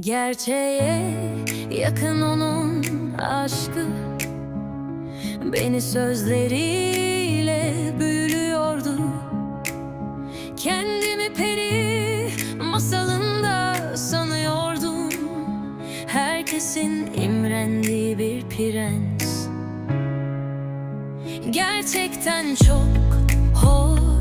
Gerçeğe yakın onun aşkı. Beni sözleriyle büyülüyordu. Kendimi peri masalında sanıyordum. Herkesin imrendiği bir prens. Gerçekten çok hoş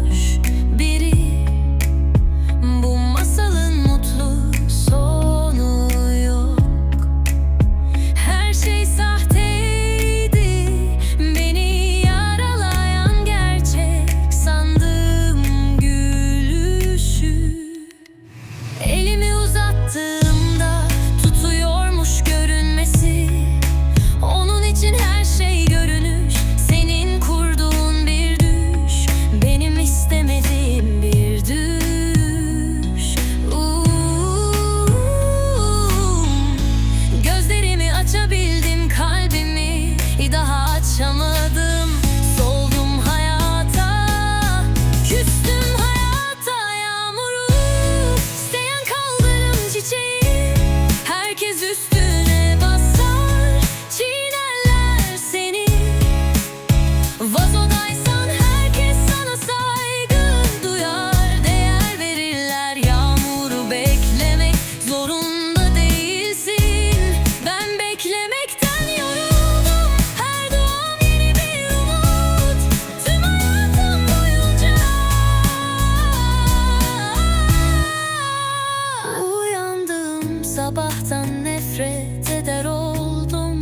sabahtan nefret eder oldum.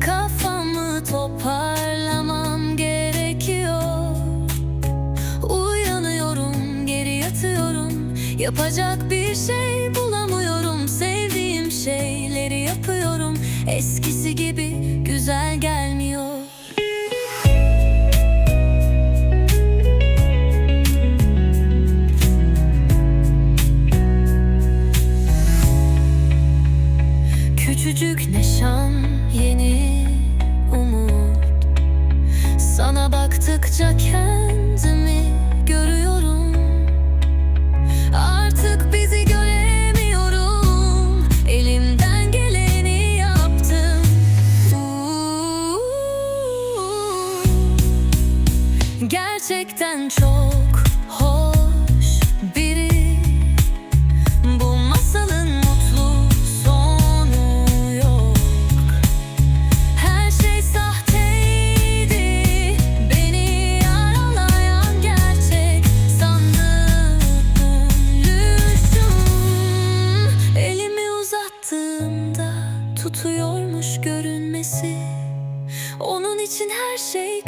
Kafamı toparlamam gerekiyor. Uyanıyorum geri yatıyorum. Yapacak bir şey bulamıyorum. Sevdiğim şeyleri yapıyorum. Eskisi gibi güzel gelmiyor Küçücük neşan yeni umut. Sana baktıkça kendimi görüyorum. Artık bizi göremiyorum. Elimden geleni yaptım. Uuu. Gerçekten çok 先和谁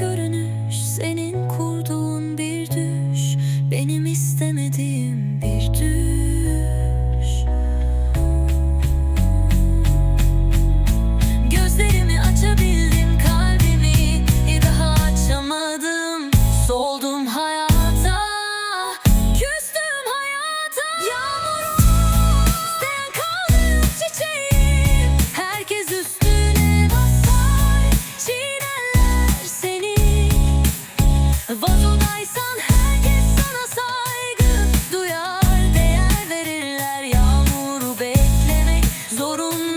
Zorun